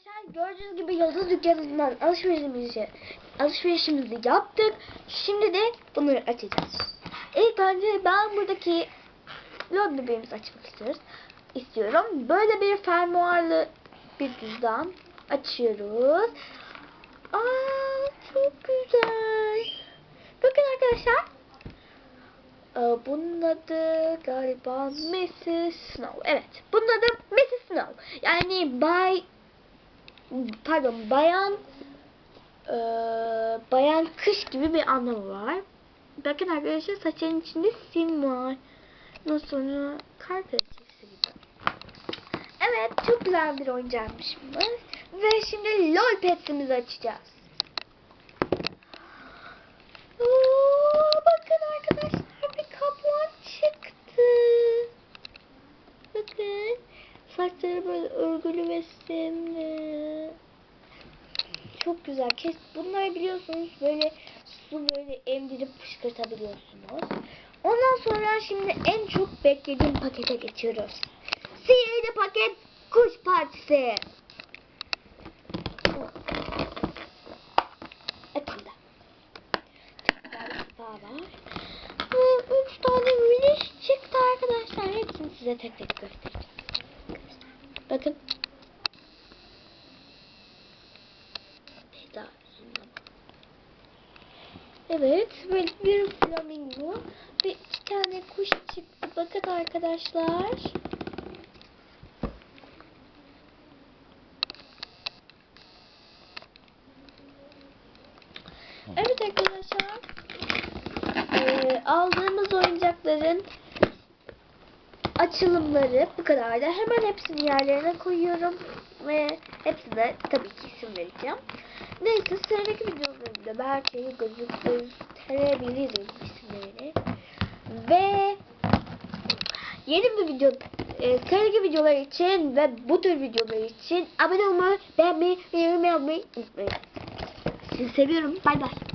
Arkadaşlar gördüğünüz gibi Yıldız dükkanından alışverişimizi, alışverişimizi yaptık. Şimdi de bunları açacağız. İlk önce ben buradaki lord bebeğimizi açmak istiyoruz. istiyorum. Böyle bir fermuarlı bir cüzdan açıyoruz. Aa çok güzel. Bakın arkadaşlar. Ee, Bunun adı galiba Mrs. Snow. Evet. Bunun adı Mrs. Snow. Yani Bay pardon bayan eee, bayan kış gibi bir anlamı var. Bakın arkadaşlar saçının içinde sim var. Ondan sonra kar pençesi gibi. Evet çok güzel bir oyuncakmış bu. Ve şimdi lol petsimizi açacağız. Oo, bakın arkadaşlar bir kaplan çıktı. Bakın. Saçları böyle örgülü ve simli. Çok güzel. Kes bunları biliyorsunuz böyle su böyle emdirip fışkırtabiliyorsunuz. Ondan sonra şimdi en çok beklediğim pakete geçiyoruz. Sihirli paket kuş partisi. Açıldı. Çok var. Ve üç tane miniş çıktı arkadaşlar. Hepsini size tek tek göstereceğim. Bakın. Evet, bir flamingo ve iki tane kuş çıktı. Bakın arkadaşlar. Evet arkadaşlar. Ee, aldığımız oyuncakların açılımları bu kadar da hemen hepsini yerlerine koyuyorum ve hepsine tabii ki isim vereceğim. Neyse sıradaki videolarımda belki gözüktürebilirim isimlerini. Ve yeni bir video e, sıradaki videolar için ve bu tür videolar için abone olmayı, beğenmeyi ve yorum yapmayı unutmayın. Sizi seviyorum. Bay bay.